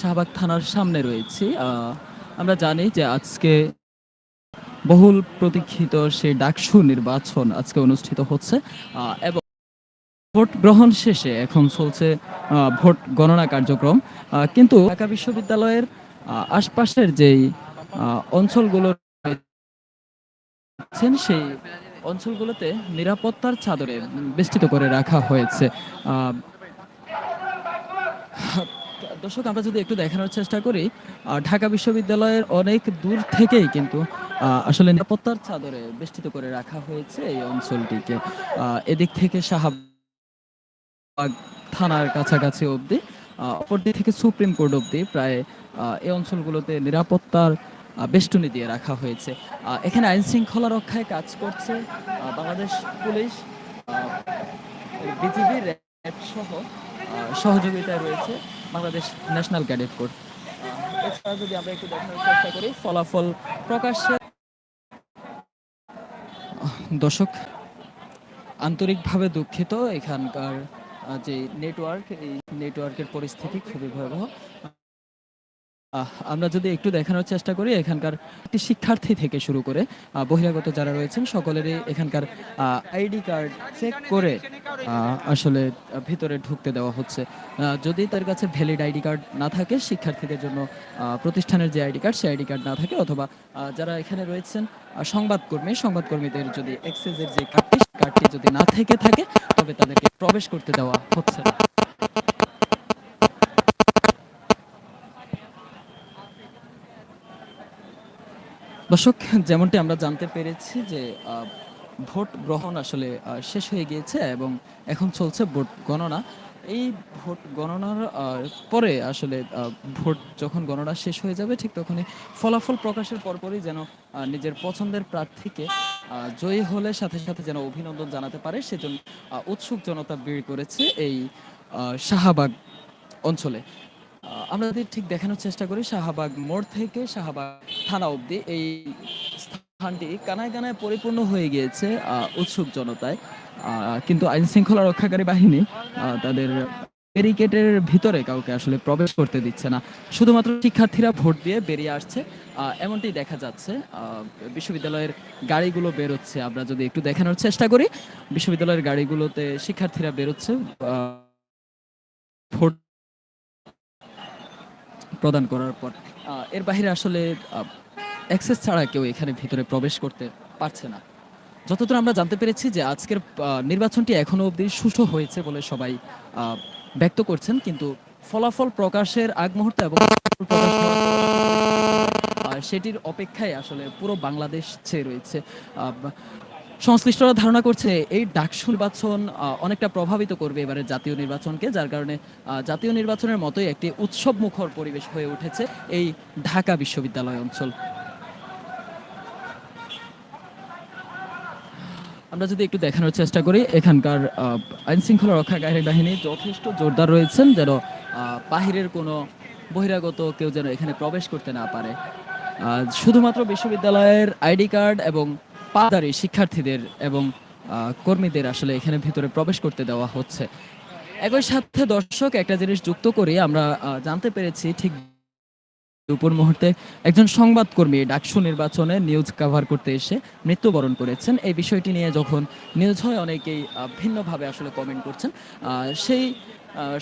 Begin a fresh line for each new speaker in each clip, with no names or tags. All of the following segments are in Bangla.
শাহবাগ থানার সামনে রয়েছি। আমরা জানি যে আজকে বহুল প্রতীক্ষিত সেই ডাকসু নির্বাচন আজকে অনুষ্ঠিত হচ্ছে। এবং ভোট গ্রহণ শেষে এখন চলছে ভোট গণনা কার্যক্রম। কিন্তু ঢাকা বিশ্ববিদ্যালয়ের আশপাশের যেই অঞ্চলগুলো সেই অঞ্চলগুলোতে নিরাপত্তার চাদরে বেষ্টিত করে রাখা হয়েছে। দর্শক আমরা যদি একটু দেখানোর চেষ্টা করি ঢাকা বিশ্ববিদ্যালয়ের অনেক দূর থেকেই কিন্তু আসলে নিরাপত্তার চাদরে বেষ্টিত করে রাখা হয়েছে এই অঞ্চলটিকে। এদিক থেকে শাহবাগ থানার কাছাকাছি অবধি আহ, অপর দিক থেকে সুপ্রিম কোর্ট অবধি প্রায় এই অঞ্চলগুলোতে নিরাপত্তার বেষ্টনী দিয়ে রাখা হয়েছে। এখানে আইন শৃঙ্খলা রক্ষায় কাজ করছে বাংলাদেশ পুলিশ বিজিবি র্যাব সহ সহযোগিতায় রয়েছে বাংলাদেশ ন্যাশনাল ক্যাডেট কোর। এছাড়া যদি আমরা একটু দেখার চেষ্টা করি, ফলাফল প্রকাশ্যে দর্শক, আন্তরিকভাবে দুঃখিত এখানকার যে নেটওয়ার্ক এই নেটওয়ার্কের পরিস্থিতি খুবই ভয়াবহ। আমরা যদি একটু দেখানোর চেষ্টা করি এখানকার একটি শিক্ষার্থী থেকে শুরু করে বহিরাগত যারা রয়েছেন, সকলেরই এখানকার আইডি কার্ড চেক করে আসলে ভিতরে ঢুকতে দেওয়া হচ্ছে। যদি তার কাছে ভ্যালিড আইডি কার্ড না থাকে, শিক্ষার্থীদের জন্য প্রতিষ্ঠানের যে আইডি কার্ড, সেই আইডি কার্ড না থাকে, অথবা যারা এখানে রয়েছেন সংবাদকর্মী, সংবাদকর্মীদের যদি এক্সেসের যে কার্ডটি কার্ডটি যদি না থেকে থাকে, তবে তাদেরকে প্রবেশ করতে দেওয়া হচ্ছে। না দর্শক, যেমনটি আমরা জানতে পেরেছি যে ভোট গ্রহণ আসলে শেষ হয়ে গিয়েছে এবং এখন চলছে ভোট গণনা। এই ভোট গণনার পরে আসলে ভোট যখন গণনা শেষ হয়ে যাবে, ঠিক তখনই ফলাফল প্রকাশের পরপরই যেন নিজের পছন্দের প্রার্থীকে জয়ী হলে সাথে সাথে যেন অভিনন্দন জানাতে পারে, সেজন্য উৎসুক জনতা ভিড় করেছে এই শাহবাগ অঞ্চলে। যদি ঠিক দেখানোর চেষ্টা করি শাহবাগ মোড় থেকে শাহবাগ থানা অবধি। এই স্থানটি কানায় কানায় পরিপূর্ণ হয়ে গিয়েছে উৎসুক জনতায়। কিন্তু আইন শৃঙ্খলা রক্ষাকারী বাহিনী তাদের ব্যারিকেডের ভিতরে কাউকে আসলে প্রবেশ করতে দিচ্ছে না। শুধুমাত্র শিক্ষার্থীরা ভোট দিয়ে বেরিয়ে আসছে। এমনটি দেখা যাচ্ছে। বিশ্ববিদ্যালয়ের গাড়িগুলো বেরোচ্ছে। আমরা যদি একটু দেখানোর চেষ্টা করি, বিশ্ববিদ্যালয়ের গাড়িগুলোতে শিক্ষার্থীরা বেরোচ্ছে। ভোট প্রদান করার পর এর বাইরে আসলে অ্যাক্সেস ছাড়া কেউ এখানে ভিতরে প্রবেশ করতে পারছে না। যতদূর আমরা জানতে পেরেছি যে আজকের নির্বাচনটি এখনও অবধি সুষ্ঠু হয়েছে বলে সবাই ব্যক্ত করছেন, কিন্তু ফলাফল প্রকাশের আগ মুহূর্তে এবং সেটির অপেক্ষায় আসলে পুরো বাংলাদেশ চেয়ে রয়েছে। সংশ্লিষ্টরা ধারণা করছে এই ডাকসু নির্বাচন অনেকটা প্রভাবিত করবে এবারে জাতীয় নির্বাচনকে, যার কারণে জাতীয় নির্বাচনের মতোই একটি উৎসব মুখর পরিবেশ হয়ে উঠেছে এই ঢাকা বিশ্ববিদ্যালয় অঞ্চল। আমরা যদি একটু দেখানোর চেষ্টা করি, এখানকার আইন শৃঙ্খলা রক্ষাকারী বাহিনী যথেষ্ট জোরদার রয়েছেন, যেন বাহিরের কোনো বহিরাগত কেউ যেন এখানে প্রবেশ করতে না পারে। শুধুমাত্র বিশ্ববিদ্যালয়ের আইডি কার্ড এবং পাদারি শিক্ষার্থীদের এবং কর্মীদের আসলে এখানে ভিতরে প্রবেশ করতে দেওয়া হচ্ছে। একই সাথে দর্শক, একটা জিনিস যুক্ত করে আমরা জানতে পেরেছি, ঠিক দুপুর মুহূর্তে একজন সংবাদকর্মী ডাকসু নির্বাচনে নিউজ কভার করতে এসে মৃত্যুবরণ করেছেন। এই বিষয়টি নিয়ে যখন নিউজ হয়, অনেকেই ভিন্নভাবে আসলে কমেন্ট করছেন। সেই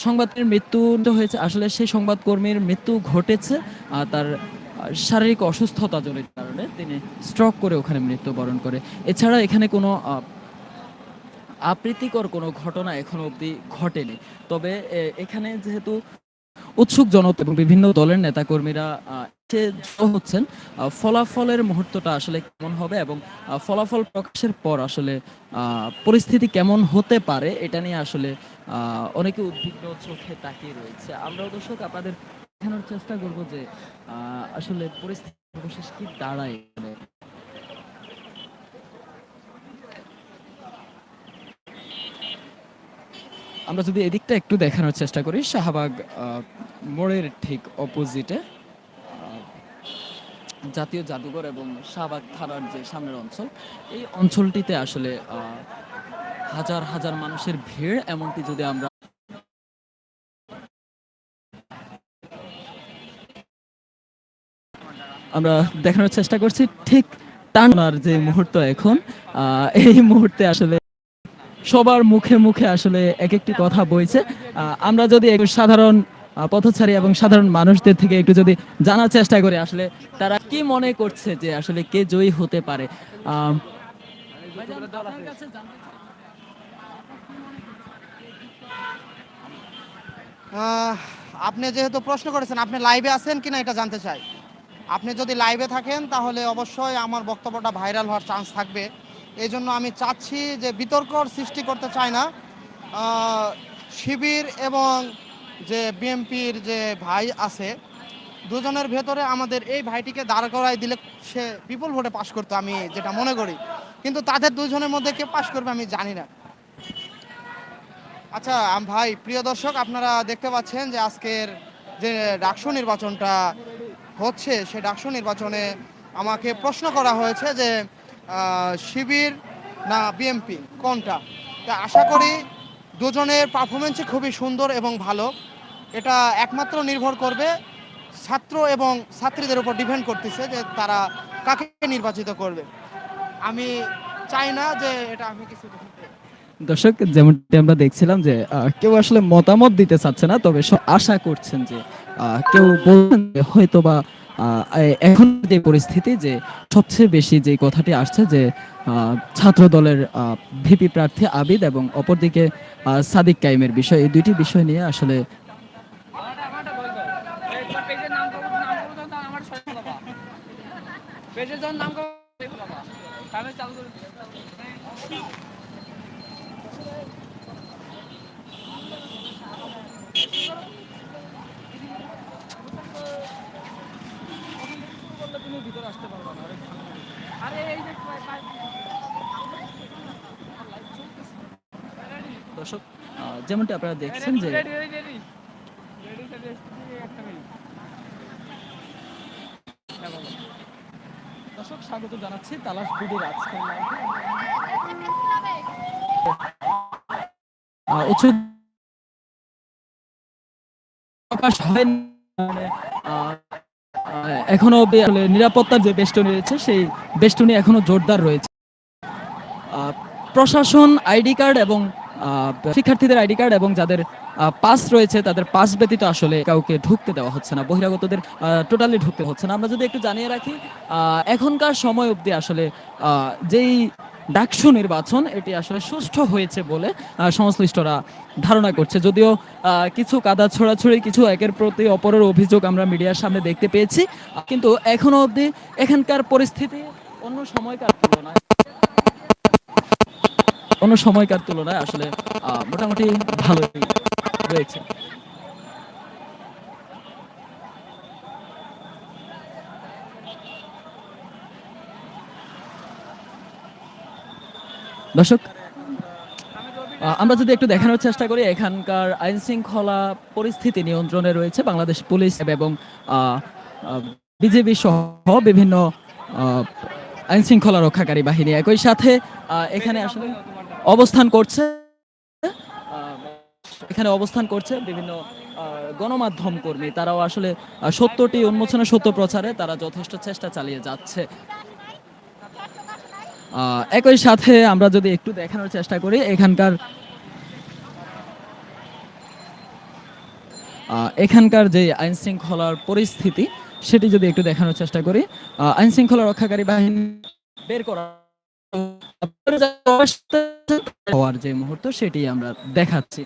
সংবাদের মৃত্যু হয়েছে, আসলে সেই সংবাদকর্মীর মৃত্যু ঘটেছে তার শারীরিক অসুস্থতা জনিত কারণে তিনি স্ট্রোক করে ওখানে মৃত্যুবরণ করে। এছাড়া এখানে কোনো আপ্রীতিকর কোনো ঘটনা এখনও অবধি ঘটেনি। তবে এখানে যেহেতু উৎসুক জনতা এবং বিভিন্ন দলের নেতাকর্মীরা হচ্ছেন ফলাফলের মুহূর্তটা আসলে কেমন হবে এবং ফলাফল প্রকাশের পর আসলে পরিস্থিতি কেমন হতে পারে, এটা নিয়ে আসলে অনেকে উদ্বিগ্ন চোখে তাকিয়ে রয়েছে। আমরাও দর্শক, আপনাদের দেখানোর চেষ্টা করব যে আসলে পরিস্থিতি সর্বশেষ কি দাঁড়ায় আমরা যদি এদিকটা একটু দেখানোর চেষ্টা করি, শাহবাগ মোড়ের ঠিক অপোজিটে জাতীয় জাদুঘর এবং শাহবাগ থানার যে সামনের অঞ্চল, এই অঞ্চলটিতে আসলে হাজার হাজার মানুষের ভিড় এমনকি যদি আমরা আমরা দেখানোর চেষ্টা করছি ঠিক টানার যে মুহূর্ত এখন এই মুহূর্তে আসলে সবার মুখে মুখে আসলে এক একটি কথা বইছে। আমরা যদি সাধারণ পথচারী এবং সাধারণ মানুষদের থেকে একটু যদি জানার চেষ্টা করি আসলে তারা কি মনে করছে যে আসলে কে জয়ী হতে পারে?
আপনি যেহেতু প্রশ্ন করেছেন, আপনি লাইভে আছেন কিনা এটা জানতে চাই। আপনি যদি লাইভে থাকেন, তাহলে অবশ্যই আমার বক্তব্যটা ভাইরাল হওয়ার চান্স থাকবে। এই জন্য আমি চাচ্ছি যে বিতর্কর সৃষ্টি করতে চাই না। শিবির এবং যে বিএমপির যে ভাই আছে, দুজনের ভেতরে আমাদের এই ভাইটিকে দাঁড় করাই দিলে সে বিপুল ভোটে পাশ করতো, আমি যেটা মনে করি। কিন্তু তাদের দুজনের মধ্যে কে পাশ করবে আমি জানি না। আচ্ছা ভাই, প্রিয় দর্শক, আপনারা দেখতে পাচ্ছেন যে আজকের যে ডাকসু নির্বাচনটা হচ্ছে সেই ডাকসু নির্বাচনে আমাকে প্রশ্ন করা হয়েছে যে শিবির না বিএমপি কোনটা? তা আশা করি দুজনের পারফরমেন্সই খুবই সুন্দর এবং ভালো। এটা একমাত্র নির্ভর করবে ছাত্র এবং ছাত্রীদের উপর ডিপেন্ড করতেছে যে তারা কাকে নির্বাচিত করবে। আমি চাই না যে এটা আমি কিছু
দর্শক, যেমনটি আমরা দেখছিলাম যে কেউ আসলে মতামত দিতে চাচ্ছে না, তবে আশা করছেন যে কেউ বলছেন হয়তো বা এখন যে পরিস্থিতি যে সবচেয়ে বেশি যে কথাটি আসছে যে ছাত্র দলের ভিপি প্রার্থী আবিদ এবং অপরদিকে সাদিক কাইমের বিষয়, এই দুইটি বিষয় নিয়ে আসলে
পেজের যখন নাম করব তাহলে চালু করে। আরে এই যে
দর্শক যেমনটি আপনারা দেখছেন যে
মিনিট
দর্শক স্বাগত জানাচ্ছি তালাশ বিডির আজকের উচ্চ প্রকাশ আহ, এখনও নিরাপত্তার যে বেষ্টনী রয়েছে, সেই বেষ্টনি এখনও জোরদার রয়েছে। প্রশাসন আইডি কার্ড এবং শিক্ষার্থীদের আইডি কার্ড এবং যাদের পাস রয়েছে, তাদের পাস ব্যতীত আসলে কাউকে ঢুকতে দেওয়া হচ্ছে না, বহিরাগতদের টোটালি ঢুকতে হচ্ছে না। আমরা যদি একটু জানিয়ে রাখি এখনকার সময় অবধি আসলে যেই ডাকসু নির্বাচন, এটি আসলে সুষ্ঠু হয়েছে বলে সংশ্লিষ্টরা ধারণা করছে। যদিও কিছু কাদা ছোড়াছড়ি, কিছু একের প্রতি অপরের অভিযোগ আমরা মিডিয়ার সামনে দেখতে পেয়েছি। কিন্তু এখনও অবধি এখানকার পরিস্থিতি অন্য সময়কার তুলনায় অন্য সময়কার তুলনায় আসলে মোটামুটি ভালোই রয়েছে। দর্শক আমরা যদি একটু দেখানোর চেষ্টা করি, এখানকার আইন শৃঙ্খলা পরিস্থিতি নিয়ন্ত্রণে রয়েছে বাংলাদেশ পুলিশ এবং বিজেপি সহ বিভিন্ন আইন শৃঙ্খলা রক্ষাকারী বাহিনী একই সাথে এখানে আসলে অবস্থান করছে এখানে অবস্থান করছে বিভিন্ন গণমাধ্যম কর্মী। তারাও আসলে সত্যটি উন্মোচনে সত্য প্রচারে তারা যথেষ্ট চেষ্টা চালিয়ে যাচ্ছে। একই সাথে আমরা যদি একটু দেখানোর চেষ্টা করি, এখানকার এখানকার যে আইন শৃঙ্খলার পরিস্থিতি, সেটি যদি একটু দেখানোর চেষ্টা করি আইন শৃঙ্খলা রক্ষাকারী বাহিনী বের করা হওয়ার যে মুহূর্ত, সেটি আমরা দেখাচ্ছি।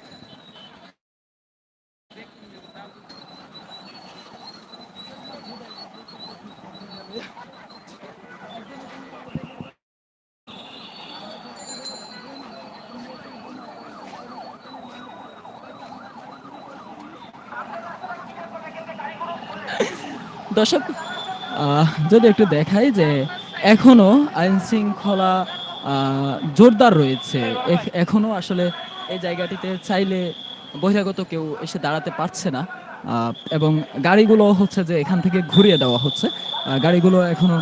দর্শক যদি একটু দেখাই যে এখনও আইন শৃঙ্খলা জোরদার রয়েছে, এখ- এখনও আসলে এই জায়গাটিতে চাইলে বহিরাগত কেউ এসে দাঁড়াতে পারছে না। এবং গাড়িগুলো হচ্ছে যে এখান থেকে ঘুরিয়ে দেওয়া হচ্ছে গাড়িগুলো এখনও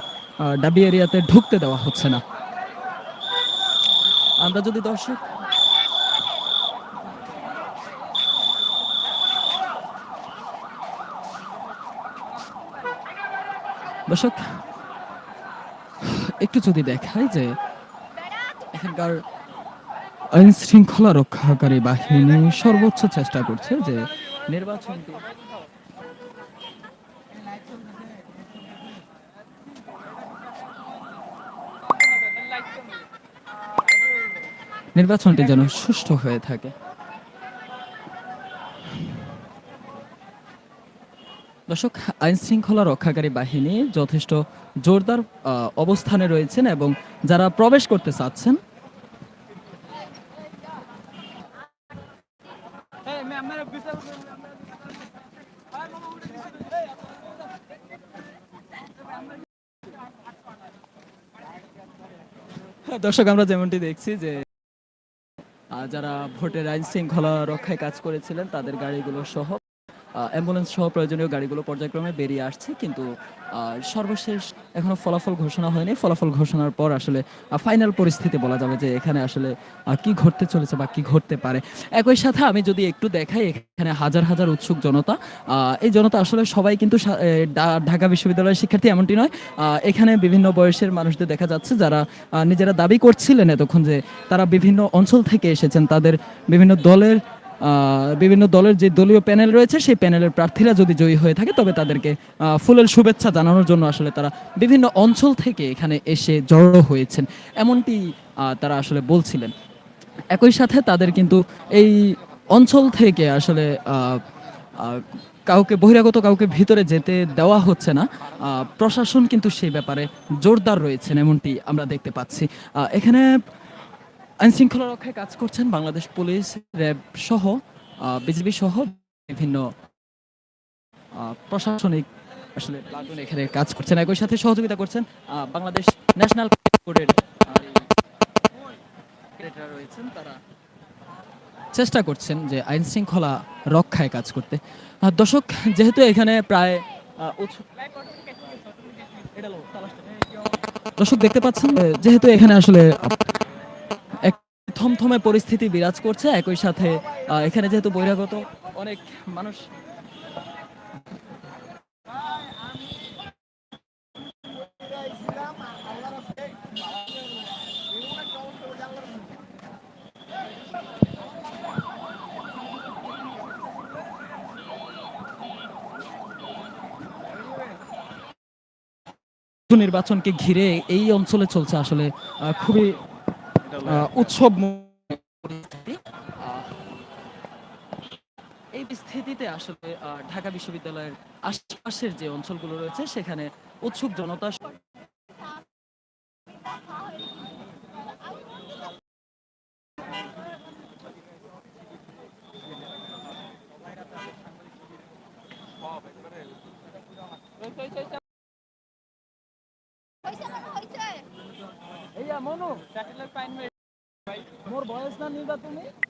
ডাবি এরিয়াতে ঢুকতে দেওয়া হচ্ছে না। আমরা যদি দর্শক দর্শক, একটু যদি দেখায় যে এখানকার আইন শৃঙ্খলা রক্ষাকারী বাহিনী সর্বোচ্চ চেষ্টা করছে যে নির্বাচনটি নির্বাচনটি যেন সুষ্ঠু হয়ে থাকে। দর্শক আইন শৃঙ্খলা রক্ষাকারী বাহিনী যথেষ্ট জোরদার অবস্থানে রয়েছেন এবং যারা প্রবেশ করতে চাচ্ছেন।
বিচার
দর্শক, আমরা যেমনটি দেখছি যে যারা ভোটের আইন শৃঙ্খলা রক্ষায় কাজ করেছিলেন, তাদের গাড়িগুলো সহ অ্যাম্বুলেন্স সহ প্রয়োজনীয় গাড়িগুলো পর্যায়ক্রমে বেরিয়ে আসছে, কিন্তু সর্বশেষ এখনও ফলাফল ঘোষণা হয়নি। ফলাফল ঘোষণার পর আসলে ফাইনাল পরিস্থিতি বলা যাবে যে এখানে আসলে কি ঘটতে চলেছে বা কি ঘটতে পারে। একই সাথে আমি যদি একটু দেখাই, এখানে হাজার হাজার উৎসুক জনতা এই জনতা আসলে সবাই কিন্তু ঢাকা বিশ্ববিদ্যালয়ের শিক্ষার্থী এমনটি নয় এখানে বিভিন্ন বয়সের মানুষদের দেখা যাচ্ছে যারা নিজেরা দাবি করছিলেন এতক্ষণ যে তারা বিভিন্ন অঞ্চল থেকে এসেছেন, তাদের বিভিন্ন দলের বিভিন্ন দলের যে দলীয় প্যানেল রয়েছে, সেই প্যানেলের প্রার্থীরা যদি জয়ী হয়ে থাকে, তবে তাদেরকে ফুলেল শুভেচ্ছা জানানোর জন্য আসলে তারা বিভিন্ন অঞ্চল থেকে এখানে এসে জড়ো হয়েছেন। এমনটি তারা আসলে বলছিলেন। একই সাথে তাদের কিন্তু এই অঞ্চল থেকে আসলে কাউকে বহিরাগত, কাউকে ভিতরে যেতে দেওয়া হচ্ছে না। প্রশাসন কিন্তু সেই ব্যাপারে জোরদার রয়েছেন, এমনটি আমরা দেখতে পাচ্ছি। এখানে আইন শৃঙ্খলা রক্ষায় কাজ করছেন বাংলাদেশ পুলিশ, র্যাব সহ বিজিবি সহ বিভিন্ন প্রশাসনিক আসলে প্লাটুন এখানে কাজ করছেন একই সাথে সহযোগিতা করছেন বাংলাদেশ ন্যাশনাল কোর্টের রয়েছেন তারা চেষ্টা করছেন যে আইন শৃঙ্খলা রক্ষায় কাজ করতে দর্শক, যেহেতু এখানে প্রায়। দর্শক, দেখতে পাচ্ছেন যেহেতু এখানে আসলে থমথমে পরিস্থিতি বিরাজ করছে একই সাথে এখানে যেহেতু বহিরাগত অনেক মানুষ। নির্বাচনকে ঘিরে এই অঞ্চলে চলছে আসলে খুবই উৎসব স্থিতিতে আসলে ঢাকা বিশ্ববিদ্যালয়ের আশপাশের যে অঞ্চলগুলো রয়েছে সেখানে উৎসুক জনতা
মনু
মোর বয়স না নিবা তুমি?